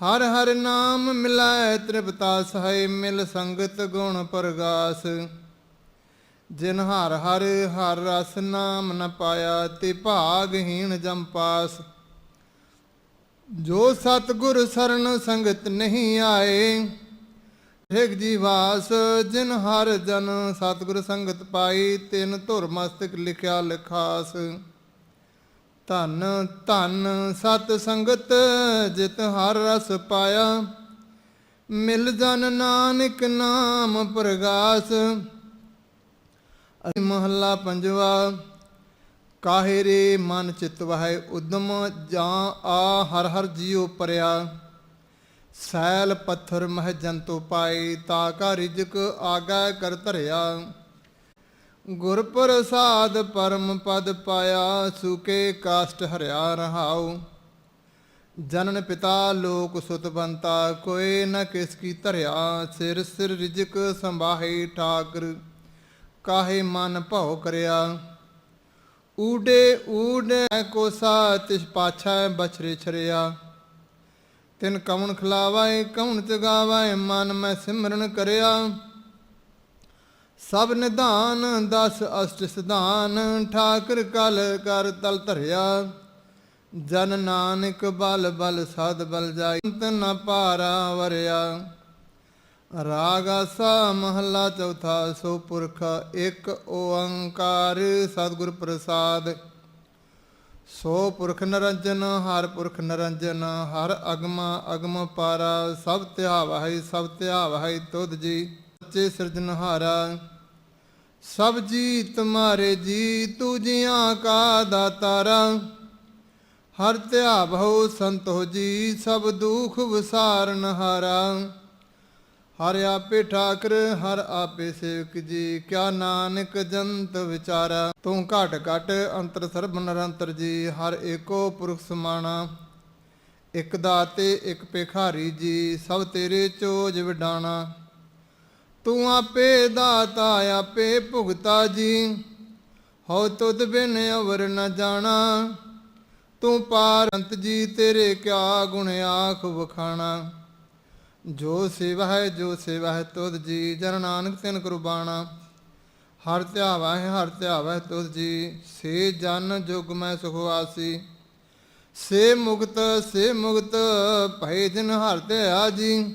ਹਰ ਹਰ ਨਾਮ ਮਿਲਾਏ ਤ੍ਰਿਪਤਾ ਸਹਾਈ ਮਿਲ ਸੰਗਤ ਗੁਣ ਪ੍ਰਗਾਸ। ਜਿਨ ਹਰ ਹਰ ਹਰ ਰਸ ਨਾਮ ਨ ਪਾਇਆ ਤੇ ਭਾਗਹੀਣ ਜਮਪਾਸ ਜੋ ਸਤਿਗੁਰ ਸਰਨ ਸੰਗਤ ਨਹੀਂ ਆਏ ਏਕ ਜੀਵਾਸ ਜਿਨ ਹਰ ਜਨ ਸਤਿਗੁਰ ਸੰਗਤ ਪਾਈ, ਤਿਨ ਧੁਰ ਮਸਤਕ ਲਿਖਿਆ ਲਿਖਾਸ। ਧਨ ਧਨ ਸਤ ਸੰਗਤ, ਜਿਤ ਹਰ ਰਸ ਪਾਇਆ। ਮਿਲ ਜਨ ਨਾਨਕ ਨਾਮ ਪ੍ਰਗਾਸ। ਅਸੀ ਮਹੱਲਾ ਪੰਜਵਾ, ਕਾਹੇ ਰੇ ਮਨ ਚਿਤ ਵਹੈ ਉਦਮ, ਜਾਂ ਆ ਹਰ ਹਰ ਜੀਉ ਪਰਿਆ। ਸੈਲ ਪੱਥਰ ਮਹ ਜੰਤੂ ਪਾਈ ਤਾ ਕਾ ਰਿਜਕ ਆਗਾ ਕਰ ਧਰਿਆ। ਗੁਰ ਪ੍ਰਸਾਦ ਪਰਮ ਪਦ ਪਾਇਆ, ਸੁਕੇ ਕਾਸ਼ਟ ਹਰਿਆ ਰਹਾਉ। ਜਨਨ ਪਿਤਾ ਲੋਕ ਸੁਤ ਬੰਤਾ ਕੋਏ ਨ ਕਿਸ ਕੀ ਧਰਿਆ। ਸਿਰ ਸਿਰ ਰਿਜਕ ਸੰਭਾਹੀ ਠਾਕਰ, ਕਾਹੇ ਮਨ ਭਉ ਕਰਿਆ। ਊਡੇ ਊਡੇ ਕੋਸਾ, ਤਿਸ ਪਾਛਾ ਬਛਰੇ ਛਰਿਆ। ਤਿਨ ਕਵਣ ਖਲਾਵਾਏ, ਕਵਣ ਚਗਾਵਾਏ ਮਨ ਮੈਂ ਸਿਮਰਨ ਕਰਿਆ। ਸਭ ਨਿਧਾਨ ਦਸ ਅਸ਼ਟ ਸਿਧਾਨ, ਠਾਕਰ ਕਲ ਕਰ ਤਲ ਧਰਿਆ। ਜਨ ਨਾਨਕ ਬਲ ਬਲ ਸਦ ਬਲ ਜਾਈ ਅੰਤ ਨ ਪਾਰਾ ਵਰਿਆ। ਰਾਗ ਆਸਾ ਮਹੱਲਾ ਚੌਥਾ, ਸੋ ਪੁਰਖ ਇੱਕ ਓੰਕਾਰ ਸਤਿਗੁਰ ਪ੍ਰਸਾਦ। ਸੋ ਪੁਰਖ ਨਰੰਜਨ, ਹਰ ਪੁਰਖ ਨਰੰਜਨ, ਹਰ ਅਗਮ ਅਗਮ ਪਾਰਾ। ਸਭ ਧਿਆਵਾ ਹੈ ਸਭ ਧਿਆਵਾ ਹੈ ਤੁਧ ਜੀ, ਸੱਚੇ ਸਿਰਜਨਹਾਰਾ ਸਭ ਜੀ ਤੁਮਾਰੇ ਜੀ ਤੂ ਜੀਆਂ ਕਾ ਦਾਤਾਰਾ ਹਰ ਧਿਆਵਹੁ ਸੰਤੋ ਜੀ, ਸਭ ਦੁਖ ਵਿਸਾਰਨ ਹਾਰਾ। ਹਰ ਆਪੇ ਠਾਕਰ, ਹਰ ਆਪੇ ਸੇਵਕ ਜੀ, ਕਿਆ ਨਾਨਕ ਜੰਤ ਵਿਚਾਰਾ। ਤੂੰ ਘਟ ਘਟ ਅੰਤਰ ਸਰਬ ਨਿਰੰਤਰ ਜੀ, ਹਰ ਏਕੋ ਪੁਰਖ ਸਮਾਣਾ। ਇਕ ਦਾਤੇ, ਇਕ ਭਿਖਾਰੀ ਜੀ, ਸਭ ਤੇਰੇ ਚੋਜ ਵਿਡਾਣਾ। ਤੂੰ ਆਪੇ ਦਾਤਾ, ਆਪੇ ਭੁਗਤਾ ਜੀ। ਹੋ ਤੁਧ ਬਿਨ ਅਵਰ ਨ ਜਾਣਾ। ਤੂੰ ਪਾਰੰਤ ਜੀ, ਤੇਰੇ ਕਿਆ ਗੁਣ ਆਖ ਵਖਾਣਾ। ਜੋ ਸੇਵਾ ਹੈ ਜੋ ਸੇਵਾ ਹੈ ਤੁਧ ਜੀ, ਜਨ ਨਾਨਕ ਤਿਨ ਕੁਰਬਾਨਾ ਹਰ ਧਿਆਵਾ ਹੈ ਹਰ ਧਿਆਵਾ ਹੈ ਤੁਧ ਜੀ, ਸੇ ਜਨ ਜੁਗ ਮੈਂ ਸੁਖਵਾਸੀ ਸੇ ਮੁਕਤ ਸੇ ਮੁਕਤ ਭੈ ਜਿਨ ਹਰ ਧਿਆ ਜੀ।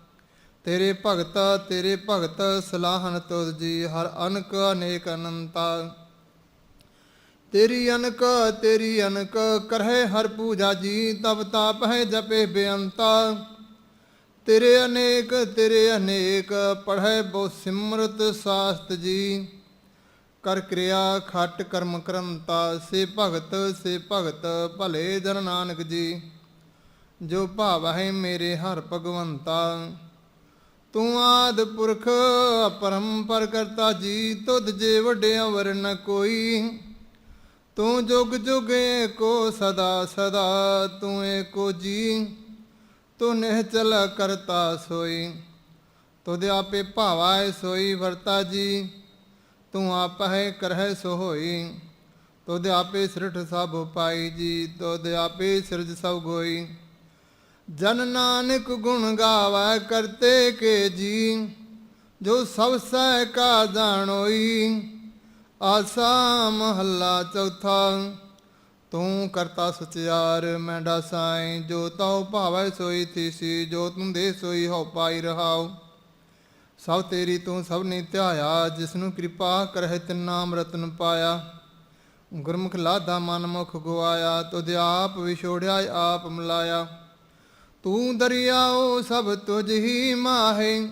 ਤੇਰੇ ਭਗਤ ਤੇਰੇ ਭਗਤ, ਸਲਾਹਨ ਤੁਧ ਜੀ, ਹਰ ਅਨਕ ਅਨੇਕ ਅਨੰਤਾ। ਤੇਰੀ ਅਨਕ ਤੇਰੀ ਅਨਕ ਕਰਹਿ ਹਰ ਪੂਜਾ ਜੀ, ਤਬ ਤਾਪ ਹੈ ਜਪੇ ਬੇਅੰਤਾ। ਤੇਰੇ ਅਨੇਕ ਤੇਰੇ ਅਨੇਕ, ਪੜ੍ਹੈ ਬਹੁ ਸਿਮਰਤ ਸਾਸਤ ਜੀ। ਕਰ ਕਿਰਿਆ ਖਟ ਕਰਮ ਕਰੰਤਾ, ਸੇ ਭਗਤ ਸੇ ਭਗਤ, ਭਲੇ ਜਨ ਨਾਨਕ ਜੀ। ਜੋ ਭਾਵ ਹੈ ਮੇਰੇ ਹਰ ਭਗਵੰਤਾ। ਤੂੰ ਆਦ ਪੁਰਖ ਪਰੰਪਰ ਕਰਤਾ ਜੀ, ਤੁਧ ਜੇ ਵੱਡਿਆ ਵਰਨ ਕੋਈ। ਤੂੰ ਜੁਗ ਜੁਗ ਏਕੋ ਸਦਾ ਸਦਾ, ਤੂੰ ਏਕੋ ਜੀ। ਤੂੰ ਨਿਹਚਲ ਕਰਤਾ ਸੋਈ, ਤੁਧ ਆਪੇ ਭਾਵਾਏ ਸੋਈ ਵਰਤਾ ਜੀ। ਤੂੰ ਆਪ ਹੈ ਕਰਹਿ ਸੋ ਹੋਈ ਤੁਧ ਆਪੇ ਸ੍ਰਿਠ ਸਭ ਪਾਈ ਜੀ, ਤੁਧ ਆਪੇ ਸਿਰਜ ਸਭ ਗੋਈ। ਜਨ ਨਾਨਕ ਗੁਣ ਗਾਵਾ ਕਰਤੇ ਕੇ ਜੀ, ਜੋ ਸਭ ਸਹਿ ਕਾ ਜਾਣੋਈ। ਆਸਾ ਮਹੱਲਾ ਚੌਥਾ, ਤੂੰ ਕਰਤਾ ਸਚਿਆਰ, ਮੈਂ ਸਾਈ ਜੋ ਤਉ ਭਾਵੈ ਸੋਈ ਥੀਸੀ, ਜੋ ਤੂੰ ਦੇ ਸੋਈ ਹੋ ਪਾਈ ਰਹਾਉ। ਸਭ ਤੇਰੀ ਤੂੰ ਸਭ ਨੇ ਧਿਆਇਆ ਜਿਸ ਨੂੰ ਕਿਰਪਾ ਕਰਹਿ ਤਿਨ ਨਾਮ ਰਤਨ ਪਾਇਆ। ਗੁਰਮੁਖ ਲਾਦਾ ਮਨ ਮੁਖ ਗਵਾਇਆ ਤੁਧ ਆਪ ਵਿਛੋੜਿਆ, ਆਪ ਮਿਲਾਇਆ। ਤੂੰ ਦਰਿਆਓ ਸਭ ਤੁਝ ਹੀ ਮਾਹੇ,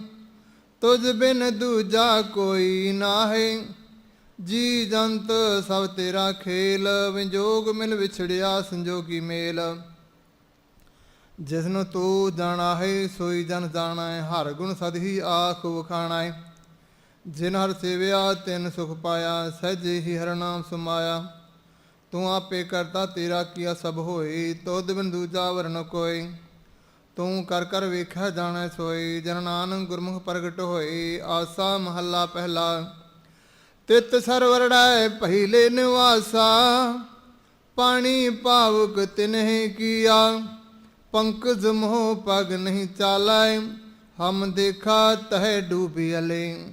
ਤੁਝ ਬਿਨ ਦੂਜਾ ਕੋਈ ਨਾਹੀ। ਜੀ ਜੰਤ ਸਭ ਤੇਰਾ ਖੇਲ, ਵਿਜੋਗ ਮਿਲ ਵਿਛੜਿਆ ਸੰਜੋਗੀ ਮੇਲ। ਜਿਸਨੂੰ ਤੂੰ ਜਾਣਾ ਹੈ ਸੋਈ ਜਨ ਜਾਣਾ ਹੈ ਹਰ ਗੁਣ ਸਦ ਹੀ ਆਖ ਵਖਾਣਾ ਹੈ ਜਿਨ ਹਰ ਸੇਵਿਆ, ਤਿਨ ਸੁਖ ਪਾਇਆ, ਸਹਿਜੇ ਹੀ ਹਰ ਨਾਮ ਸਮਾਇਆ। ਤੂੰ ਆਪੇ ਕਰਤਾ ਤੇਰਾ ਕੀਆ ਸਭ ਹੋਏ ਤੋਦ ਬਿਨ ਦੂਜਾ ਵਰਨ ਕੋਈ। ਤੂੰ ਕਰ ਕਰ ਵੇਖਿਆ ਜਾਣੈ ਸੋਈ, ਜਨ ਨਾਨਕ ਗੁਰਮੁਖ ਪ੍ਰਗਟ ਹੋਏ ਆਸਾ ਮਹੱਲਾ ਪਹਿਲਾ। ਤਿਤ ਸਰਵਰੜੈ ਪਹਿਲੇ ਨਿਵਾਸਾ, ਪਾਣੀ ਭਾਵਕ ਤਿਨਹਿ ਕੀਆ। ਪੰਕਜ ਮੋਹ ਪਗ ਨਹੀਂ ਚਾਲੈ, ਹਮ ਦੇਖਾ ਤਹਿ ਡੂਬੀ ਅਲੇ।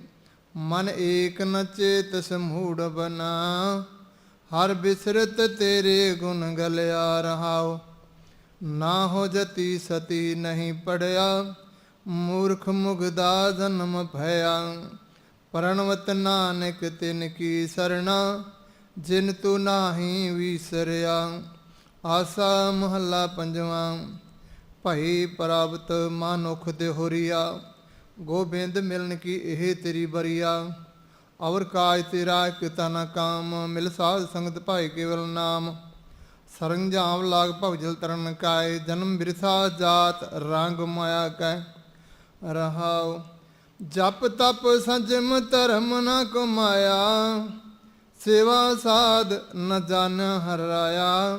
ਮਨ ਏਕ ਨ ਚੇਤ ਸਮੂੜ ਬਨਾ, ਹਰ ਬਿਸਰਤ ਤੇਰੇ ਗੁਣ ਗਲਿਆ ਰਹਾਓ ਨਾ ਹੋ ਜਤੀ ਸਤੀ ਨਹੀਂ ਪੜਿਆ, ਮੂਰਖ ਮੁਗਦਾ ਜਨਮ ਭਇਆ। ਪਰਣਵਤ ਨਾਨਕ ਤਿਨ ਕੀ ਸਰਣਾ, ਜਿਨ ਤੂੰ ਨਾਹੀ ਵਿਸਰਿਆ। ਆਸਾ ਮਹੱਲਾ ਪੰਜਵਾਂ, ਭਈ ਪ੍ਰਾਪਤ ਮਾਨੁਖ ਦੇ ਹੋਰੀਆ ਗੋਬਿੰਦ ਮਿਲਨ ਕੀ ਇਹ ਤੇਰੀ ਬਰੀਆ। ਔਰ ਕਾਜ ਤੇਰਾ ਕਿਤਾ ਨਾ ਕਾਮ, ਮਿਲ ਸਾਧ ਸੰਗਤ ਭਾਈ ਕੇਵਲ ਨਾਮ। ਸਰੰਜਾਮ ਲਾਗ ਭਵਜਲ ਤਰਨ ਕਾਏ, ਜਨਮ ਬਿਰਸਾ ਜਾਤ ਰੰਗ ਮਾਇਆ ਕੈ ਰਹਾਉ। ਜਪ ਤਪ ਸੰਜਮ ਧਰਮ ਨਾ ਕਮਾਇਆ, ਸੇਵਾ ਸਾਧ ਨ ਜਾਣ ਹਰਾਇਆ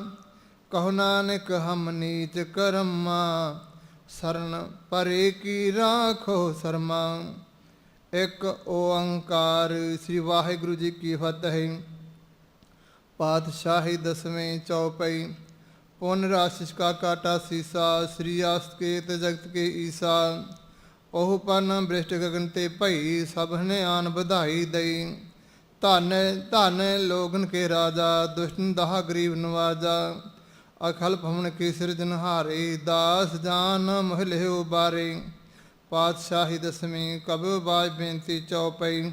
ਕਹੋ ਨਾਨਕ ਹਮ ਨੀਚ ਕਰਮਾ, ਸਰਨ ਪਰੇ ਕੀ ਰਾਖੋ ਸਰਮਾ। ਇੱਕ ਓੰਕਾਰ ਸ੍ਰੀ ਵਾਹਿਗੁਰੂ ਜੀ ਕੀ ਫਤਿਹ। ਪਾਤਸ਼ਾਹੀ ਦਸਵੇਂ ਚੌਪਈ ਪੁਨ ਰਾਸ਼ਿਸ਼ ਕਾ ਕਾਟਾ ਸੀਸਾ, ਸ੍ਰੀ ਆਸਤ ਕੇ ਤੇ ਜਗਤ ਕੇ ਈਸਾ। ਉਹ ਪਨ ਬ੍ਰਿਸ਼ਟ ਗਗਨ ਤੇ ਭਈ ਸਭ ਨੇ ਆਨ ਵਧਾਈ ਦਈ। ਧਨ ਧਨ ਲੋਗਨ ਕੇ ਰਾਜਾ, ਦੁਸ਼ਟਨ ਦਹਾ ਗਰੀਬ ਨਵਾਜਾ। ਅਖਲ ਭਵਨ ਕੇ ਸਿਰਜਨਹਾਰੇ ਦਾਸ ਜਾਨ ਮਹਲਿਓ ਬਾਰੇ। ਪਾਤਸ਼ਾਹੀ ਦਸਵੀਂ ਕਬ ਬਾਜ ਬੇਨਤੀ ਚੌਪਈ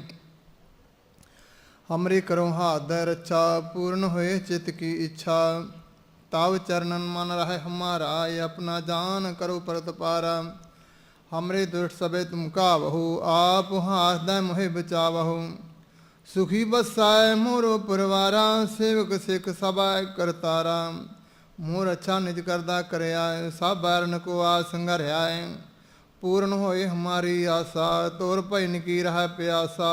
ਹਮਰੇ ਕਰੋ ਹਾਥ ਦਾ ਰੱਛਾ ਪੂਰਨ ਹੋਏ ਚਿਤ ਕੀ ਇੱਛਾ ਤਾਵ ਚਰਨਨ ਮਨ ਰਹਿ ਹਮਾਰਾ ਇਹ ਆਪਣਾ ਜਾਨ ਕਰੋ ਪਰਤ ਪਾਰਾ ਹਮਰੇ ਦੁਸ਼ਟ ਸਬੇ ਤੁਮ ਕਾਵਹੂ ਆਪ ਹਾਥ ਦਾ ਮੋਹਿ ਬਚਾਵਹੂ ਸੁਖੀ ਬਸਾਏ ਮੋਰੋ ਪਰਵਾਰਾ ਸੇਵਕ ਸਿੱਖ ਸਭਾ ਕਰਤਾਰਾ ਮੋਰ ਅੱਛਾ ਨਿਜ ਕਰਦਾ ਕਰਿਆ ਸਭ ਬਰਨ ਕੋ ਆ ਸੰਘਰਿਆ ਪੂਰਨ ਹੋਏ ਹਮਾਰੀ ਆਸਾ ਤੋਰ ਭੈਨ ਕੀ ਰਹਾ ਪਿਆਸਾ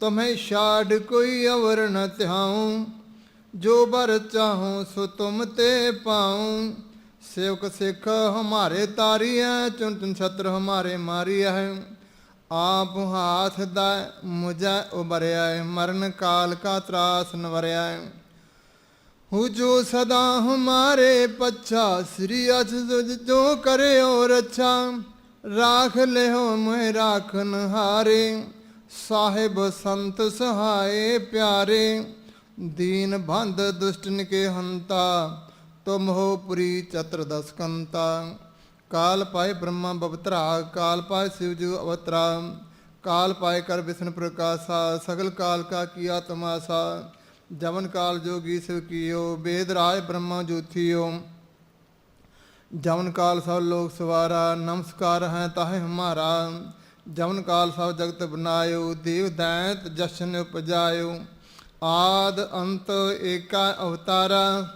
ਤੁਮੇ ਛਾੜ ਕੋਈ ਅਵਰ ਨ ਤਿਹਾਉ ਜੋ ਬਰ ਚਾਹੂੰ ਸੋ ਤੁਮ ਤੇ ਪਾਉ। ਸੇਵਕ ਸਿੱਖ ਹਮਾਰੇ ਤਾਰੀਐ ਚੁਨ ਛਤਰ ਹਮਾਰੇ ਮਾਰੀਐ। ਆਪ ਹਾਥ ਦਾ ਮੁਝੈ ਉਬਰਿਆ ਹੈ, ਮਰਨ ਕਾਲ ਕਾ ਤਰਾਸ ਨਵਰਿਆ ਹੂ ਜੋ ਸਦਾ ਹਮਾਰੇ ਪੱਛਾ ਸ੍ਰੀ ਅਚ ਜੋ ਕਰਿਓ ਰੱਛਾ ਰਾਖ ਲਿਓ ਮੈਂ ਰਾਖਨ ਹਾਰੇ ਸਾਹਿਬ ਸੰਤ ਸਹਾਏ ਪਿਆਰੇ, ਦੀਨ ਬੰਦ ਦੁਸ਼ਟਨ ਕੇ ਹੰਤਾ ਤੁਮ ਹੋ ਪੁਰੀ ਚਤਰ ਦਸਕੰਤਾ। ਕਾਲ ਪਾਏ ਬ੍ਰਹਮਾ ਬਵਤਰਾ, ਕਾਲ ਪਾਏ ਸ਼ਿਵ ਜੂ ਅਵਤਰਾ। ਕਾਲ ਪਾਏ ਕਰ ਵਿਸ਼ਨ ਪ੍ਰਕਾਸ਼ਾ, ਸਗਲ ਕਾਲ ਕਾ ਕੀਆ ਤਮਾਸਾ। ਜਵਨ ਕਾਲ ਜੋਗੀ ਸਿਵ ਕੀਓ, ਬੇਦ ਰਾਜ ਬ੍ਰਹਮਾ ਜੋਥੀਓ। ਜਵਨ ਕਾਲ ਸਭ ਲੋਕ ਸਵਾਰਾ, ਨਮਸਕਾਰ ਹੈ ਤਾਹੇ ਹਮਾਰਾ। ਜਮਨ ਕਾਲ ਸਭ ਜਗਤ ਬਨਾਇਓ, ਦੇਵ ਦੈਂਤ ਜਸ਼ਨ ਉਪਜਾਇਓ, ਆਦ ਅੰਤ ਏਕਾ ਅਵਤਾਰਾ,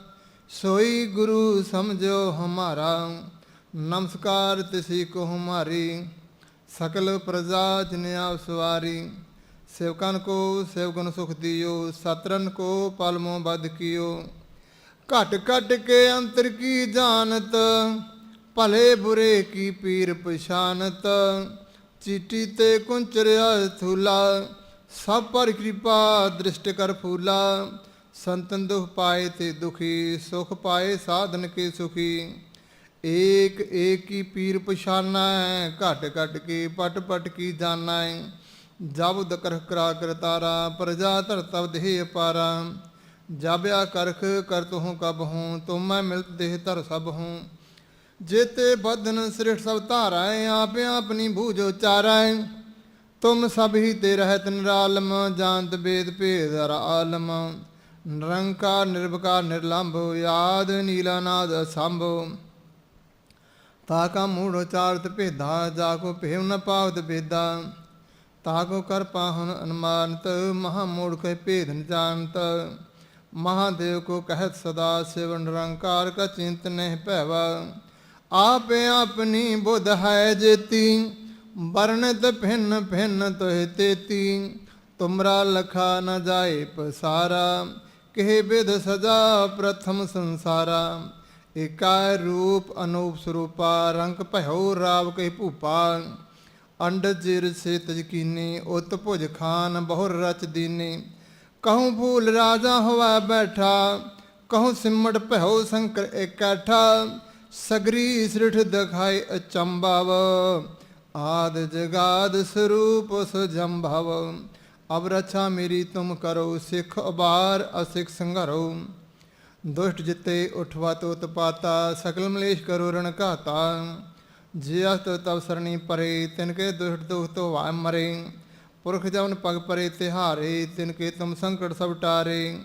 ਸੋਈ ਗੁਰੂ ਸਮਝੋ ਹਮਾਰਾ, ਨਮਸਕਾਰ ਤਿਸੀ ਕੋ ਹਮਾਰੀ, ਸਕਲ ਪ੍ਰਜਾ ਜਿਨ ਆਪ ਸਵਾਰੀ, ਸੇਵਕਨ ਕੋ ਸੇਵਕਨ ਸੁਖ ਦਿਓ, ਸਤਰਨ ਕੋ ਪਲਮੋ ਬਦ ਕੀਓ। ਘਟ ਘਟ ਕੇ ਅੰਤਰ ਕੀ ਜਾਣਤ, ਭਲੇ ਬੁਰੇ ਕੀ ਪੀਰ ਪਛਾਨਤ ਚੀਟੀ ਤੇ ਕੁੰਚਰਿਆ ਥੂਲਾ ਸਭ ਪਰ ਕਿਰਪਾ ਦ੍ਰਿਸ਼ਟ ਕਰ ਫੂਲਾ ਸੰਤਨ ਦੁਖ ਪਾਏ ਤੇ ਦੁਖੀ ਸੁਖ ਪਾਏ ਸਾਧਨ ਕੇ ਸੁਖੀ ਏਕ ਏਕ ਕੀ ਪੀਰ ਪਛਾਨਾ ਹੈ ਘਟ ਘਟ ਕੇ ਪਟ ਪਟ ਕੀ ਜਾਣਾ ਹੈ ਜਬ ਦਕਰ ਕਰਾ ਕਰਤਾਰਾ ਪ੍ਰਜਾ ਧਰ ਤਬ ਦੇਹ ਅਪਾਰਾ ਜਬ ਆ ਕਰਖ ਕਰਤ ਹੂੰ ਕਬ ਹੂੰ ਤੁਮ ਮੈਂ ਮਿਲਤ ਦੇਹ ਧਰ ਸਭ ਹੂੰ ਜੇਤੇ ਬਦਨ ਸ੍ਰਿਸ਼ਟ ਸਭ ਧਾਰੈ ਆਪ ਆਪਣੀ ਬੂਝ ਉਚਾਰੈ ਤੁਮ ਸਭ ਹੀ ਤੇ ਰਹਿਤ ਨਿਰਾਲਮ, ਜਾਣਤ ਬੇਦ ਭੇਦ ਹਰ ਆਲਮ। ਨਿਰੰਕਾਰ ਨਿਰਭਕਾਰ ਨਿਰਲੰਭ ਯਾਦ ਨੀਲਾਨਾਦ ਅਸੰਭ। ਤਾ ਕਾ ਮੂੜ ਉਚਾਰਤ ਭੇਦਾ, ਜਾ ਕੋ ਭੇਵ ਨ ਪਾਵਤ ਬੇਦਾ ਤਾ ਕੋ ਕਰ ਪਾਹਨ ਅਨਮਾਨਤ, ਮਹਾ ਮੂੜ ਕੇ ਭੇਦ ਨ ਜਾਣਤ। ਮਹਾਦੇਵ ਕੋ ਕਹਿਤ ਸਦਾ ਸਿਵ ਨਿਰੰਕਾਰ ਕਾ ਚਿੰਤ ਨਹਿ ਭੈਵਾ। ਆਪੇ ਆਪਣੀ ਬੁਧ ਹੈ ਜੇਤੀ ਵਰਣਿਤ ਭਿੰਨ ਭਿੰਨ ਤੋਹਿ ਤੇਤੀ ਤੁਮਰਾ ਲਖਾ ਨ ਜਾਏ ਪਸਾਰਾ ਕਿਹ ਬਿਦ ਸਜਾ ਪ੍ਰਥਮ ਸੰਸਾਰਾ ਏਕਾ ਰੂਪ ਅਨੂਪ ਸਰੂਪਾ ਰੰਗ ਭਇਓ ਰਾਵ ਕਹਿ ਭੂਪਾ ਅੰਡ ਜਿਰ ਸੇ ਤਜਕੀਨੀ ਉਤ ਭੁਜ ਖਾਨ ਬਹੁਰ ਰਚ ਦੀਨੀ ਕਹੂੰ ਫੂਲ ਰਾਜਾ ਹੋਵਾ ਬੈਠਾ ਕਹੂੰ ਸਿਮੜ ਭਇਓ ਸ਼ੰਕਰ ਇਕੱਠਾ ਸਗਰੀ ਸ੍ਰਿਠ ਦਿਖਾਈ ਅਚੰਭਵ, ਆਦ ਜਗਾਦ ਸਰੂਪ ਸੁਜੰਭਵ। ਅਬ ਰਛਾ ਮੇਰੀ ਤੁਮ ਕਰੋ, ਸਿੱਖ ਅਬਾਰ ਅਸਿਖ ਸੰਘਰੋ। ਦੁਸ਼ਟ ਜਿਤੇ ਉਠਵਾ ਤੋ ਤਪਾਤਾ, ਸਕਲ ਮਲੇਸ਼ ਕਰੋ ਰਣ ਘਾਤਾ। ਜੇ ਅਸਤ ਤਵ ਸਰਣੀ ਪਰੇ, ਤਿਨ ਕੇ ਦੁਸ਼ਟ ਦੁਖ ਤੋ ਵਾ ਮਰੇ। ਪੁਰਖ ਜਵਨ ਪਗ ਪਰੇ ਤਿਹਾਰੇ, ਤਿਨ ਕੇ ਤੁਮ ਸੰਕਟ ਸਭ ਟਾਰੇ।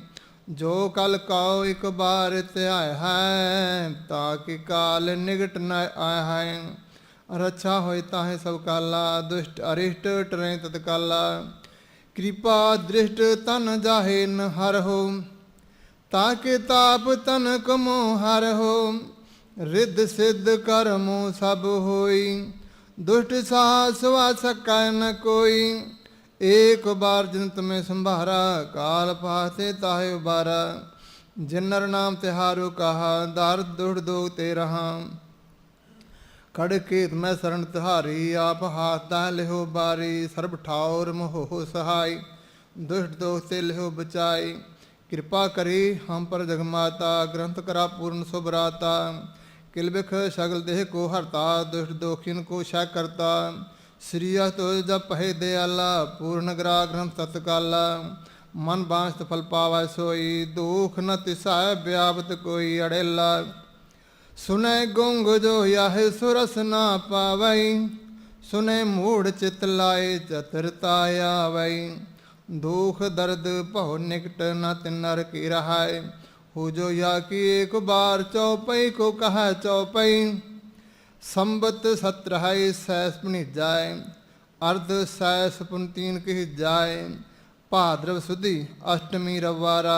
ਜੋ ਕਲ ਕਾਉ ਇਕ ਬਾਰ ਧਿਆਇ ਹੈ ਤਾਕਿ ਕਾਲ ਨਿਗਟ ਨ ਆਇ ਹੈ। ਰੱਛਾ ਹੋਇ ਤਾਹੇ ਸਭ ਕਾਲਾ, ਦੁਸ਼ਟ ਅਰਿਸ਼ਟ ਟਰੇ ਤਤ ਕਾਲਾ ਕਿਰਪਾ ਦ੍ਰਿਸ਼ਟ ਤਨ ਜਾਹੇ ਨ ਹਰ ਹੋ ਤਾਕੇ ਤਾਪ ਤਨ ਕਮੋ ਹਰ ਹੋ। ਰਿੱਧ ਸਿੱਧ ਕਰਮੋ ਸਭ ਹੋਈ, ਦੁਸ਼ਟ ਸਾਹਸ ਵਾ ਸਕੈ ਨ ਕੋਈ। ਏਕ ਬਾਰ ਜਿਨ ਤੁਮੇ ਸੰਭਾਰਾ ਕਾਲ ਪਾਤੇ ਤਾਹੇ ਉਬਾਰਾ ਜਿਨਰ ਨਾਮ ਤਿਹਾਰੋ ਕਹਾ ਦਰ ਦੁੜ ਦੋ ਤੇ ਰਹਾ ਖੜ ਕੇਤ ਮੈਂ ਸਰਣ ਤਿਹਾਰੀ ਆਪ ਹਾਥ ਦਾ ਲਿਹੋ ਬਾਰੀ ਸਰਬ ਠਾਉਰ ਮੋਹ ਸਹਾਈ ਦੁਸ਼ਟ ਦੋਖ ਤੇ ਲਿਹੋ ਬਚਾਈ ਕਿਰਪਾ ਕਰੀ ਹਮ ਪਰ ਜਗਮਾਤਾ ਗ੍ਰੰਥ ਕਰਾ ਪੂਰਨ ਸੁਭਰਾਤਾ ਕਿਲਬਿਖ ਸਗਲ ਦੇਹ ਕੋ ਹਰਤਾ ਦੁਸ਼ਟ ਦੋਖਿਨ ਕੋ ਸ਼ੈ ਕਰਤਾ ਸ੍ਰੀਆ ਤੋ ਜਪ ਹੈ ਦਿਆਲਾ, ਪੂਰਨ ਗ੍ਰਾ ਗ੍ਰੰਥ ਤਤਕਾਲਾ ਮਨ ਬਾਂਸਤ ਫਲ ਪਾਵੈ ਸੋਈ, ਦੁਖ ਨ ਤਿਸੈ ਬਿਆਵਤ ਕੋਈ ਅੜੇਲਾ। ਸੁਨੈ ਗੁੰਗ ਜੋ ਯਹ ਸੁਰਸ ਨਾ ਪਾਵੈ, ਸੁਨੇ ਮੂੜ ਚਿਤ ਲਾਏ ਚਤਰਤਾ ਆਵੈ। ਦੁਖ ਦਰਦ ਭਉ ਨਿਕਟ ਨ ਤਿਨਰ ਕੀ ਰਹਾਏ ਹੋ ਜੋ ਯਾ ਕੀ ਇੱਕ ਬਾਰ ਚਉਪਈ, ਕੋ ਕਹੈ ਚਉਪਈ। ਸੰਬਤ ਸਤਰ ਸੈਸ ਬਣੀ ਅਰਧ ਸੈਸ ਪੁੰਤੀਨ ਕਹਿ ਜਾਏ ਭਾਦਰਵ ਸੁਦੀ ਅਸ਼ਟਮੀ ਰਵਾਰਾ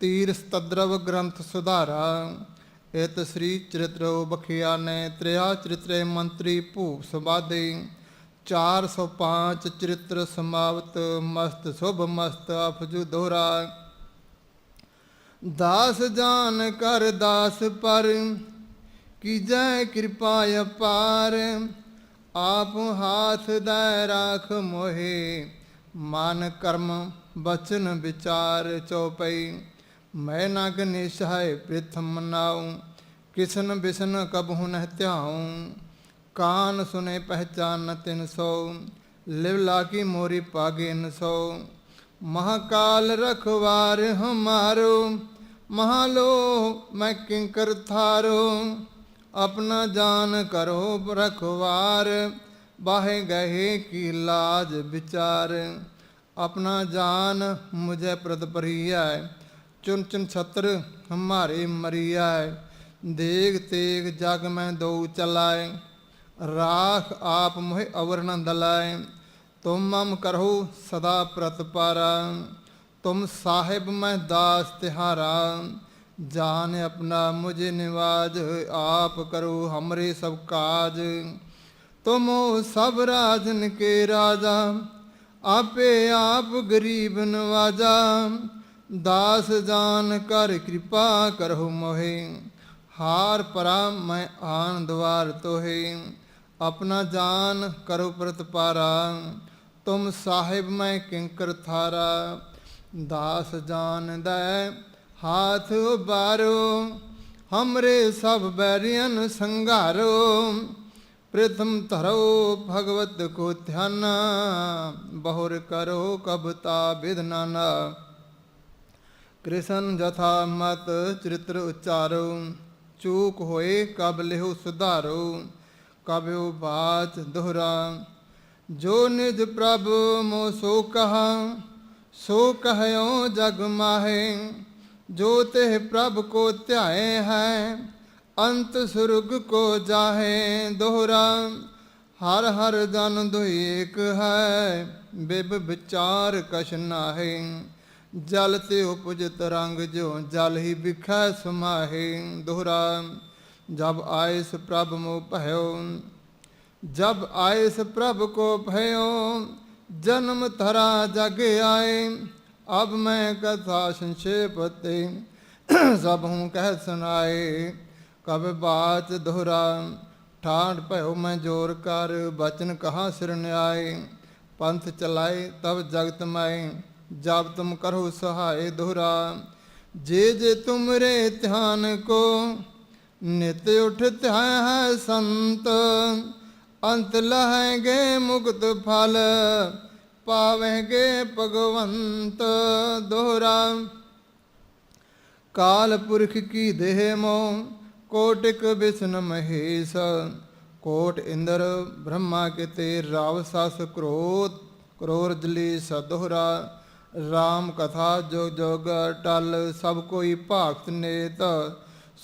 ਤੀਰ ਸਤਦਰਵ ਗ੍ਰੰਥ ਸੁਧਾਰਾ। ਇਤ ਸ੍ਰੀ ਚਰਿਤ੍ਰੋ ਬਖਿਆ ਨੇ ਤ੍ਰਿਆ ਚਰਿਤਰੇ ਮੰਤਰੀ ਭੂਪ ਸਬਾਦੇ 405 ਚਰਿਤ੍ਰ ਸਮਾਪਤ ਮਸਤ ਸੁਭ ਮਸਤ ਅਫਜੂ ਦੋਹਰਾ ਦਾਸ ਜਾਨ ਕਰ ਦਾਸ ਪਰ ਕੀਜੈ ਕਿਰਪਾ ਅਪਾਰ, ਆਪ ਹਾਥ ਦਾ ਰਾਖ ਮੋਹਿ, ਮਨ ਕਰਮ ਬਚਨ ਵਿਚਾਰ ਚਉਪਈ। ਮੈਂ ਨਾ ਗਨੇਸ਼ ਹੈ ਪ੍ਰਥਮ ਨਾਉ ਕਿਸਨ ਬਿਸਨ ਕਬਹੁ ਨਹਿ ਧਿਆਉ, ਕਾਨ ਸੁਨੇ ਪਹਿਚਾਨ ਤਿਨ ਸੋ ਲਿਵ ਕੀ ਮੋਰੀ ਪਾਗਿਨ ਸੋ ਮਹਾਕਾਲ ਰਖਵਾਰ ਹਮਾਰੋ ਮਹਾਲੋ ਮੈਂ ਕਿੰਕਰ ਥਾਰੋ ਆਪਣਾ ਜਾਨ ਕਰੋ ਰਖਵਾਰ ਬਾਹੇ ਗਏ ਕੀ ਲਾਜ ਵਿਚਾਰ। ਆਪਣਾ ਜਾਨ ਮੁਝੇ ਪ੍ਰਦ ਪਰਿਆ ਚੁਨ ਚੁਨ ਛਤਰ ਹਮਾਰੇ ਮਰਿਆ ਦੇਗ ਤੇਗ ਜਗ ਮੈਂ ਦੋ ਚਲਾਏ, ਰਾਖ ਆਪ ਮੋਹਿ ਅਵਰ ਦਲਾਏ। ਤੁਮ ਮਮ ਕਰਹੁ ਸਦਾ ਪ੍ਰਤਪਾਰਾ, ਤੁਮ ਸਾਹਿਬ ਮੈਂ ਦਾਸ ਤਿਹਾਰਾ। ਜਾਨ ਆਪਣਾ ਮੁਝੇ ਨਿਵਾਜ, ਆਪ ਕਰੋ ਹਮਰੇ ਸਭ ਕਾਜ। ਤੁਮ ਸਭ ਰਾਜਨ ਕੇ ਰਾਜਾ, ਆਪੇ ਆਪ ਗਰੀਬ ਨਵਾਜਾ। ਦਾਸ ਜਾਨ ਕਰ ਕਿਰਪਾ ਕਰਹੁ ਮੋਹਿ, ਹਾਰ ਪਰਾ ਮੈਂ ਆਨ ਦਵਾਰ ਤੋਹਿ। ਆਪਣਾ ਜਾਨ ਕਰੋ ਪ੍ਰਤਪਾਰਾ, ਤੁਮ ਸਾਹਿਬ ਮੈਂ ਕਿੰਕਰ ਥਾਰਾ। ਦਾਸ ਜਾਨ ਦੈ ਹਾਥ ਉਬਾਰੋ ਹਮਰੇ ਸਭ ਬੈਰੀਅਨ ਸੰਘਾਰੋ। ਪ੍ਰਥਮ ਧਰੋ ਭਗਵਤ ਕੋ ਧਿਆਨ, ਬਹੁਰ ਕਰੋ ਕਬ ਤਾ ਕ੍ਰਿਸ਼ਨ ਜਥਾ ਮਤ ਚਰਿਤ੍ਰ ਉਚਾਰੋ, ਚੂਕ ਹੋਏ ਕਬ ਲਿਹੁ ਸੁਧਾਰੋ। ਕਬਿਉ ਬਾਚ ਦੁਹਰਾ, ਜੋ ਨਿਜ ਪ੍ਰਭ ਮੋ ਸੋ ਕਹਾ, ਸੋ ਕਹਿਓ ਜਗ ਮਾਹੇ। ਜੋ ਤੇ ਪ੍ਰਭ ਕੋ ਧਿਆਏ ਹੈ, ਅੰਤ ਸੁਰਗ ਕੋ ਜਾਹੇ ਦੋਹਰਾ। ਹਰ ਹਰ ਜਨ ਦੁਈ ਹੈ, ਬਿਬ ਵਿਚਾਰ ਕਛ ਨਾਹੀ। ਜਲ ਤੇ ਉਪਜ ਤਰੰਗ ਜੋ ਜਲ ਹੀ ਵਿਖੈ ਸਮਾਹੇ ਦੋਹਰਾ। ਜਬ ਆਇਸ ਪ੍ਰਭ ਮੋ ਭਇਓ, ਜਬ ਆਇਸ ਪ੍ਰਭ ਕੋ ਭਇਓ, ਜਨਮ ਧਰਾ ਜਗ ਆਏ। ਅਬ ਮੈਂ ਕਥਾ ਸੰਖੇਪ ਤੇ ਸਭ ਹੂੰ ਕਹਿ ਸੁਨਾਏ ਕਬ ਬਾਤ ਦੋਹਰਾ ਠਾਠ ਭਇਓ ਮੈਂ ਜੋਰ ਕਰ, ਬਚਨ ਕਹਾ ਸਿਰ ਨਿਆਏ। ਪੰਥ ਚਲਾਏ ਤਬ ਜਗਤ ਮੈਂ ਜਬ ਤੁਮ ਕਰੋ ਸਹਾਏ ਦੋਹਰਾ। ਜੇ ਜੇ ਤੁਮਰੇ ਧਿਆਨ ਕੋ, ਨਿਤ ਉਠ ਧਿਆਨ ਹੈ ਸੰਤ। ਅੰਤ ਲਹੇਗੇ ਮੁਕਤ ਭਗਵੰਤ ਦੋਹਰਾ। ਕਾਲ ਪੁਰਖ ਕੀ ਦੇਹ ਮੋ ਕੋਟਿਕ ਬਿਸ਼ਨ ਮਹੇਸ਼। ਕੋਟ ਇੰਦਰ ਬ੍ਰਹਮਾ ਕਿਤੇ ਰਾਵ ਸਸ ਕ੍ਰੋਧ, ਕਰੋਰ ਜਲੀ ਸਦੋਹਰਾ RAM ਕਥਾ ਜੋ ਜੋਗ ਟਲ, ਸਭ ਕੋਈ ਭਗਤ ਨੇਤ।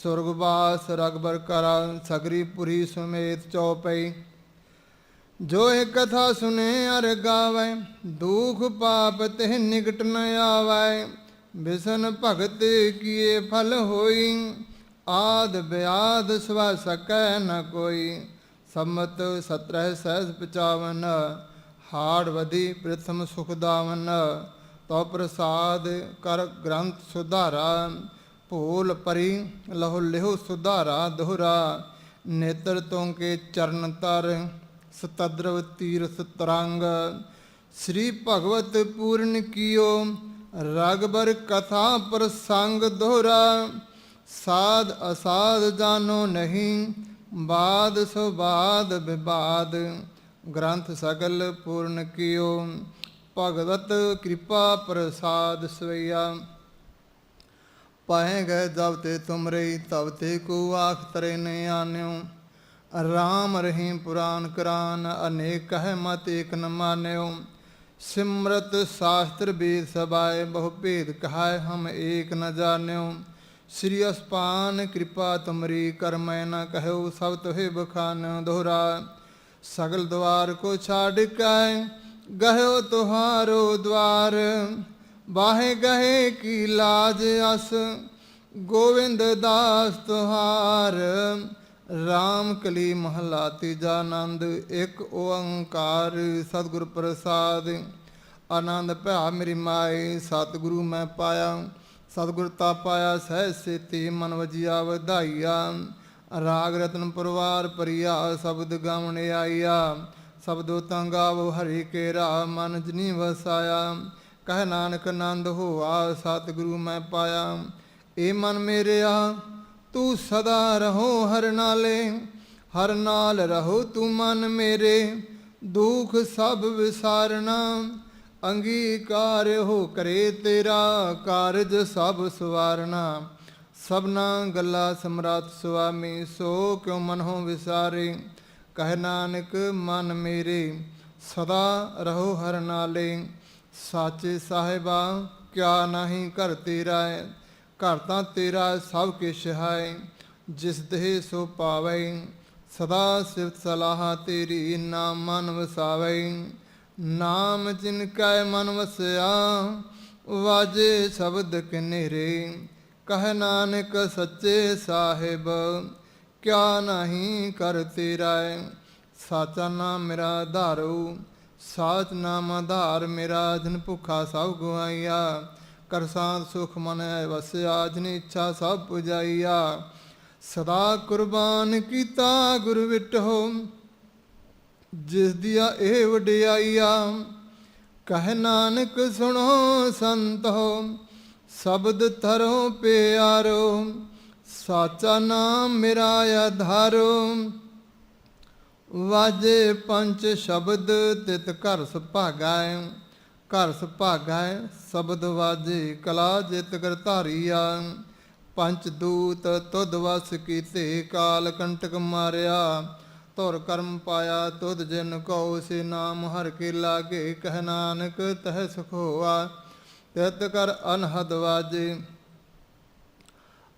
ਸੁਰਗਵਾਸ ਰਗਬਰ ਕਰ, ਸਗਰੀ ਪੁਰੀ ਸਮੇਤ ਚਉਪਈ। ਜੋ ਇਹ ਕਥਾ ਸੁਨੇ ਅਰ ਗਾਵੇ, ਦੁਖ ਪਾਪ ਤੇ ਨਿਕਟ ਨ ਆਵੇ। ਬਿਸਨ ਭਗਤ ਕੀਏ ਫਲ ਹੋਈ, ਆਦ ਬਿਆਦ ਸਵਾ ਸਕੈ ਨ ਕੋਈ। ਸਮਤ 17 ਸਹਿਜ 55 ਹਾੜ ਵਧੀ ਪ੍ਰਥਮ ਸੁਖ ਦਾਵਨ। ਤੋ ਪ੍ਰਸਾਦ ਕਰ ਗ੍ਰੰਥ ਸੁਧਾਰਾ, ਭੂਲ ਪਰੀ ਲਹੁ ਲਿਹੁ ਸੁਧਾਰਾ ਦੁਹਰਾ। ਨੇਤਰ ਤੋਂ ਕੇ ਚਰਨ ਤਰ ਸਤਦਰਵ ਤੀਰਥ ਤਰੰਗ ਸ੍ਰੀ ਭਗਵਤ ਪੂਰਨ ਕੀਓ, ਰਗਬਰ ਕਥਾ ਪ੍ਰਸੰਗ ਦੋਹਰਾ। ਸਾਧ ਅਸਾਧ ਜਾਨੋ ਨਹੀਂ, ਬਾਦ ਸੋ ਬਾਦ ਵਿਵਾਦ ਗ੍ਰੰਥ ਸਗਲ ਪੂਰਨ ਕੀਓ, ਭਗਵਤ ਕਿਰਪਾ ਪ੍ਰਸਾਦ ਸਵਈਆ। ਪਾਏ ਗਏ ਜਬ ਤੇ ਤੁਮਰੇ, ਤਬ ਤੇ ਕੋ ਆਖ ਤਰੇ ਨੇ ਆਨਿਓ। ਰਾਮ ਰਹੀਮ ਪੁਰਾਨ ਕਰਾਨ, ਅਨੇਕ ਕਹਿ ਮਤ ਏਕ ਨ ਮਾਨਿਓ। ਸਿਮਰਤ ਸ਼ਾਸਤਰ ਬੇਦ ਸਬਾਏ, ਬਹੁ ਭੇਦ ਕਹਾਏ ਹਮ ਏਕ ਨ ਜਾਣਿਓ। ਸ੍ਰੀ ਅਸਪਾਨ ਕਿਰਪਾ ਤੁਮਰੀ ਕਰ ਮੈਂ ਨ ਕਹਿਓ ਸਭ ਤੋਹਿ ਬਖਾਨ ਦੋਹਰਾ। ਸਗਲ ਦਵਾਰ ਕੋ ਛਾੜ ਕੈ ਗਹਿਓ ਤੁਹਾਰੋ ਦਵਾਰ। ਬਾਹੇ ਗਹੇ ਕੀ ਲਾਜ ਅਸ, ਗੋਵਿੰਦ ਦਾਸ ਤੁਹਾਰ। RAM ਕਲੀ ਮਹਲਾ ਤੀਜਾ ਆਨੰਦ, ਇੱਕ ਓੰਕਾਰ ਸਤਿਗੁਰ ਪ੍ਰਸਾਦ। ਆਨੰਦ ਭਇਆ ਮੇਰੀ ਮਾਈ ਸਤਿਗੁਰੂ ਮੈਂ ਪਾਇਆ। ਸਤਿਗੁਰ ਤਾ ਪਾਇਆ ਸਹਿ ਸੇਤੀ ਮਨ ਵਜਿਆ ਵਧਾਈਆ। ਰਾਗ ਰਤਨ ਪਰਵਾਰ ਪਰਿਆ ਸ਼ਬਦ ਗਾਵਣ ਆਈਆ। ਸ਼ਬਦੋ ਤਾਂ ਗਾਵੋ, ਹਰੀ ਕੇਰਾ, ਮਨ ਜਨੀ ਵਸਾਇਆ। ਕਹਿ ਨਾਨਕ ਆਨੰਦ ਹੋਆ, ਸਤਿਗੁਰੂ ਮੈਂ ਪਾਇਆ। ਏ ਮਨ ਮੇਰਿਆ ਤੂੰ ਸਦਾ ਰਹੋ ਹਰ ਨਾਲੇ, ਹਰ ਨਾਲ ਰਹੋ ਤੂੰ ਮਨ ਮੇਰੇ। ਦੁਖ ਸਭ ਵਿਸਾਰਨਾ, ਅੰਗੀਕਾਰ ਹੋ ਕਰੇ ਤੇਰਾ, ਕਾਰਜ ਸਭ ਸਵਾਰਨਾ। ਸਭਨਾ ਗੱਲਾ ਸਮਰਾਤ ਸੁਆਮੀ, ਸੋ ਕਿਉ ਮਨ ਵਿਸਾਰੇ? ਕਹਿ ਨਾਨਕ, ਮਨ ਮੇਰੇ, ਸਦਾ ਰਹੋ ਹਰ ਨਾਲੇ। ਸਾਚੇ ਸਾਹਿਬਾ, ਕਿਆ ਨਹੀਂ ਘਰ ਤੇਰਾ ਹੈ? ਘਰ ਤਾਂ ਤੇਰਾ ਸਭ ਕਿਛ ਹੈ, ਜਿਸ ਦੇਹ ਸੋ ਪਾਵੈ। ਸਦਾ ਸਿਫਤ ਸਲਾਹ ਤੇਰੀ ਨਾਮ ਮਨ ਵਸਾਵੈ। ਨਾਮ ਜਿਨ ਕੈ ਮਨ ਵਸਿਆ, ਵਾਜੇ ਸ਼ਬਦ ਕਿਨੇਰੇ। ਕਹਿ ਨਾਨਕ ਸੱਚੇ ਸਾਹਿਬ, ਕਿਆ ਨਹੀਂ ਕਰ ਤੇਰਾ। ਸਾਚਾ ਨਾਮ ਮੇਰਾ ਧਾਰੂ, ਸਾਚ ਨਾਮ ਆਧਾਰ ਮੇਰਾ, ਜਨ ਭੁਖਾ ਸਭ ਗਵਾਈਆ ਕਰ ਸਾਧ ਸੁਖ ਮਨ ਵਸਿਆ ਜਿਨ ਇੱਛਾ ਸਭ ਪੁਜਾਈਆ। ਸਦਾ ਕੁਰਬਾਨ ਕੀਤਾ ਗੁਰ ਵਿਟੋ ਜਿਸ ਦੀਆ ਇਹ ਵਡਿਆਈਆ। ਕਹਿ ਨਾਨਕ ਸੁਣੋ ਸੰਤੋ ਸ਼ਬਦ ਤਰੋ ਪਿਆਰੋ, ਸਾਚਾ ਨਾਮ ਮੇਰਾ ਆਧਾਰੋ। ਵਾਜੇ ਪੰਜ ਸ਼ਬਦ ਤਿਤ ਘਰ ਸੁਭਾਗੈ ਘਰ ਸੁਭਾਗੈ ਸ਼ਬਦ ਵਾਜੇ, ਕਲਾ ਜਿਤ ਕਰ ਧਾਰੀਆ। ਪੰਚ ਦੂਤ ਤੁਧ ਵਸ ਕੀਤੇ, ਕਾਲ ਕੰਟਕ ਮਾਰਿਆ। ਧੁਰ ਕਰਮ ਪਾਇਆ, ਤੁਧ ਜਿਨ ਕਉ, ਸੇ ਨਾਮ ਹਰ ਕੇ ਲਾਗੇ, ਕਹਿ ਨਾਨਕ ਤਹ ਸੁਖ ਹੋਆ ਤਿਤ ਕਰ ਅਨਹਦ ਵਾਜੇ।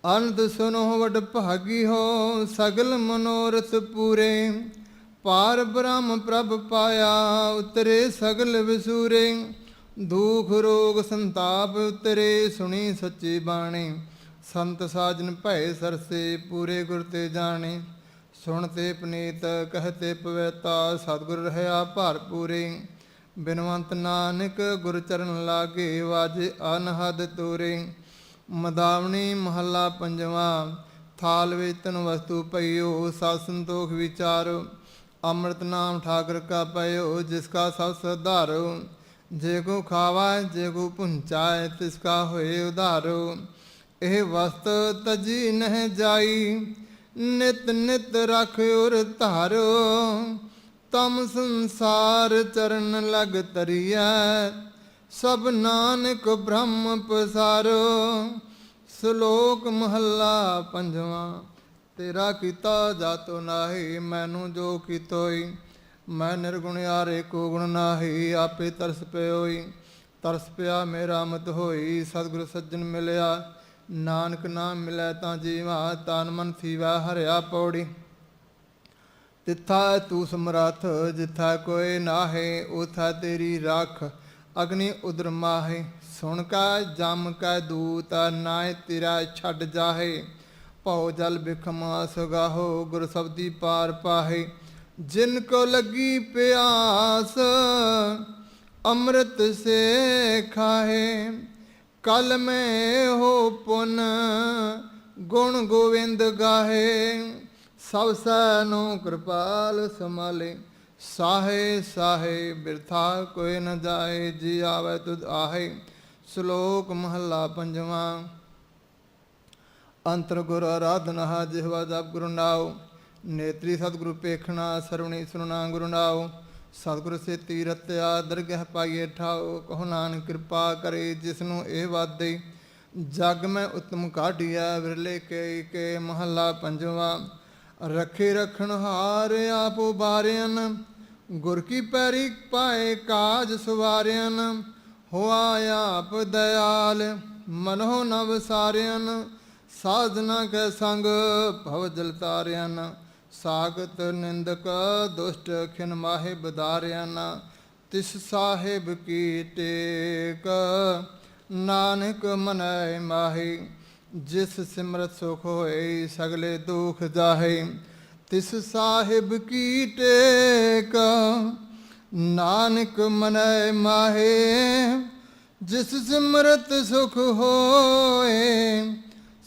ਅਨੰਦ ਸੁਨੋ ਵਡ ਭਾਗੀ ਹੋ, ਸਗਲ ਮਨੋਰਥ ਪੂਰੇ। ਪਾਰ ਬ੍ਰਹਮ ਪ੍ਰਭ ਪਾਇਆ, ਉਤਰੇ ਸਗਲ ਵਿਸੂਰੇ। ਦੁਖ ਰੋਗ ਸੰਤਾਪ ਉਤਰੇ, ਸੁਣੀ ਸੱਚੀ ਬਾਣੀ। ਸੰਤ ਸਾਜਨ ਭੈ ਸਰਸੇ, ਪੂਰੇ ਗੁਰ ਤੇ ਜਾਣੇ। ਸੁਣ ਤੇ ਪਨੀਤ ਕਹਤੇ ਪਵਿੱਤਾ ਸਤਿਗੁਰ ਭਰ ਪੂਰੇ। ਬਿਨਵੰਤ ਨਾਨਕ, ਗੁਰ ਚਰਨ ਲਾਗੇ, ਵਾਜੇ ਅਨਹਦ ਤੋਰੇ। ਮਦਾਵਣੀ ਮਹੱਲਾ ਪੰਜਵਾ, ਥਾਲ ਵਿੱਚ ਤਨ ਵਸਤੂ ਪਈਓ ਸਤ ਸੰਤੋਖ ਵਿਚਾਰੋ। ਅੰਮ੍ਰਿਤ ਨਾਮ ਠਾਕਰ ਕਾ ਪਇਓ, ਜਿਸ ਕਾ ਸਭ ਸਧਾਰੋ ਜੇ ਕੋ ਖਾਵਾ, ਜੇ ਕੋ ਪੁੰਚਾਏ ਤਿਸ ਕਾ ਹੋਏ ਉਧਾਰੋ। ਇਹ ਵਸਤ ਤਜੀ ਨਹਿ ਜਾਈ, ਨਿਤ ਨਿਤ ਰਖ ਉਰ ਧਾਰੋ। ਤਮ ਸੰਸਾਰ ਚਰਨ ਲਗ ਤਰੀਐ, ਸਭ ਨਾਨਕ ਬ੍ਰਹਮ ਪਸਾਰੋ। ਸ਼ਲੋਕ ਮਹੱਲਾ ਪੰਜਵਾਂ, ਤੇਰਾ ਕੀਤਾ ਜਾਤੋ ਨਾਹੀ, ਮੈਨੂੰ ਜੋ ਕੀਤੋਈ। ਮੈਂ ਨਿਰਗੁਣ ਯਾਰੇ ਕੋ ਗੁਣ ਨਾਹੀ, ਆਪੇ ਤਰਸ ਪਿਓਈ, ਤਰਸ ਪਿਆ ਮੇਰਾ ਮਤ ਹੋਈ, ਸਤਿਗੁਰ ਸੱਜਣ ਮਿਲਿਆ। ਨਾਨਕ ਨਾਮ ਮਿਲੈ ਤਾਂ ਜੀਵਾ, ਤਨ ਮਨ ਥੀਵਾ ਹਰਿਆ ਪੌੜੀ। ਤਿੱਥਾ ਤੂੰ ਸਮਰੱਥ, ਜਿੱਥਾ ਕੋਈ ਨਾਹੇ ਉਥਾ ਤੇਰੀ ਰੱਖ, ਅਗਨੀ ਉਦਰ ਮਾਹੇ। ਸੁਣ ਕਾ, ਜਮ ਕਾ, ਦੂਤ ਨਾਏ ਤੇਰਾ ਛੱਡ ਜਾਹੇ। ਭਉ ਜਲ ਬਿਖਮ, ਸੁਗਾਹੋ, ਗੁਰ ਸਬਦੀ ਪਾਰ ਪਾਹੇ। ਜਿਨ ਕੋ ਲੱਗੀ ਪਿਆਸ, ਅੰਮ੍ਰਿਤ ਸੇ ਖਾਹੇ ਕਲ ਮੈਂ ਹੋ ਪੁਨ, ਗੁਣ ਗੋਵਿੰਦ ਗਾਹੇ। ਸਭ ਸੈ ਨੂੰ ਕਿਰਪਾਲ ਸਮਾਲੇ ਸਾਹੇ ਸਾਹੇ, ਬਿਰਥਾ ਕੋਈ ਨ ਜਾਏ, ਜੀ ਆਵੇ ਤੁਧ ਆਹੇ। ਸ਼ਲੋਕ ਮਹੱਲਾ ਪੰਜਵਾਂ। ਅੰਤਰ ਗੁਰ ਆਰਾਧਨਾ ਜਿਹਵਾ ਜਪ ਗੁਰੂ ਨਾਉ। ਨੇਤਰੀ ਸਤਿਗੁਰੂ ਪੇਖਣਾ, ਸਰਵਣੀ ਸੁਨਣਾ ਗੁਰੂ ਨਾਉ। ਸਤਿਗੁਰ ਸੇ ਤੀਰਤਿਆ ਦਰਗਹਿ ਪਾਈਏ ਠਾਉ। ਕਹੋ ਨਾਨਕ ਕਿਰਪਾ ਕਰੇ ਜਿਸ ਨੂੰ ਇਹ ਵਾਦੇ। ਜਗ ਮੈਂ ਉਤਮ ਕਾਢੀਐ ਵਿਰਲੇ ਕੇ ਕੇ ਮਹੱਲਾ ਪੰਜਵਾ। ਰੱਖੇ ਰਖਣ ਹਾਰ ਆਪ ਉਬਾਰਿਆਨ ਗੁਰ ਕੀ ਪੈਰੀ ਪਾਏ ਕਾਜ ਸਵਾਰਿਆਨ ਹੋਆ ਆਪ ਦਇਆਲ ਮਨੋ ਨਵ ਸਾਰਿਆਨ ਸਾਧਨਾ ਕੈ ਸੰਗ ਭਵ ਜਲ ਤਾਰਿਆਨ ਸਾਗਤ ਨਿੰਦਕ ਦੁਸ਼ਟ ਖਿਨ ਮਾਹੇ ਬਦਾਰਿਆਨ, ਤਿਸ ਸਾਹਿਬ ਕੀ ਟੇਕ। ਨਾਨਕ ਮਨੈ ਮਾਹੀ, ਜਿਸ ਸਿਮਰਤ ਸੁਖ ਹੋਏ ਸਗਲੇ ਦੁਖ ਜਾਹੇ, ਤਿਸ ਸਾਹਿਬ ਕੀ ਟੇਕ। ਨਾਨਕ ਮਨੈ ਮਾਹੇ, ਜਿਸ ਸਿਮਰਤ ਸੁਖ ਹੋਏ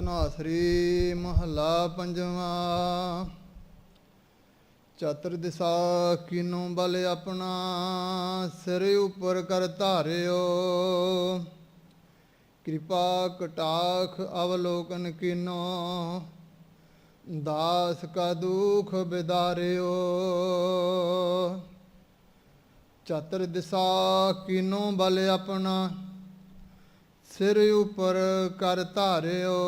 ਤਨਾਸਰੀ ਮਹਲਾ ਪੰਜਵਾ। ਚਤਰ ਦਿਸਾ ਕੀਨੋ ਬਲ ਆਪਣਾ, ਸਿਰ ਉਪਰ ਕਰ ਧਾਰਿਓ। ਕਿਰਪਾ ਕਟਾਖ ਅਵਲੋਕਨ ਕਿਨੋ, ਦਾਸ ਕਾ ਦੁਖ ਬਿਦਾਰਿਓ। ਚਤਰ ਦਿਸਾ ਕੀਨੋ ਬਲ ਆਪਣਾ ਸਿਰ ਉਪਰ ਕਰ ਧਾਰਿਓ।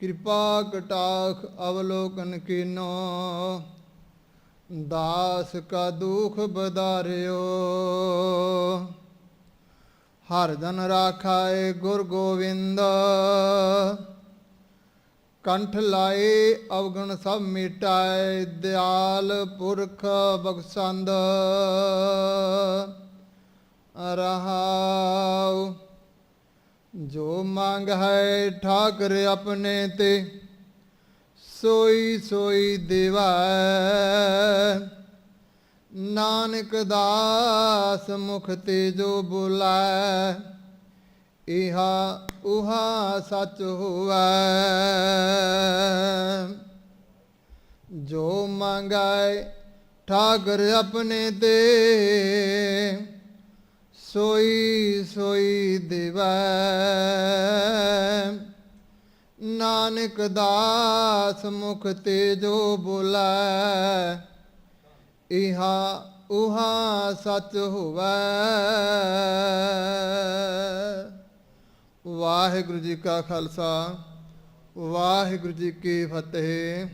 ਕਿਰਪਾ ਕਟਾਖ ਅਵਲੋਕਨ ਕੀਨੋ। ਦਾਸ ਕਾ ਦੁਖ ਬਦਾਰਿਓ ਹਰ ਜਨ ਰਾਖਾਏ ਗੁਰ ਗੋਵਿੰਦ। ਕੰਠ ਲਾਏ ਅਵਗਣ ਸਭ ਮਿਟਾਏ। ਦਿਆਲ ਪੁਰਖ ਬਖਸ਼ੰਦ। ਰਹਾਉ। ਜੋ ਮੰਗ ਹੈ ਠਾਕਰ ਆਪਣੇ ਤੇ, ਸੋਈ ਸੋਈ ਦੇਵਾ। ਨਾਨਕ ਦਾਸ ਮੁਖ ਤੇ ਜੋ ਬੁਲਾਏ ਇਹਾ ਉਹਾ ਸੱਚ ਹੋਵੈ। ਜੋ ਮੰਗਾਏ ਠਾਕਰ ਆਪਣੇ ਤੇ ਸੋਈ ਸੋਈ ਦਿਵੈ। ਨਾਨਕ ਦਾਸ ਮੁਖ ਤੇ ਜੋ ਬੁਲਾਏ ਇਹਾ, ਉਹਾ ਸੱਚ ਹੋਵੈ। ਵਾਹਿਗੁਰੂ ਜੀ ਕਾ ਖਾਲਸਾ, ਵਾਹਿਗੁਰੂ ਜੀ ਕੀ ਫਤਿਹ।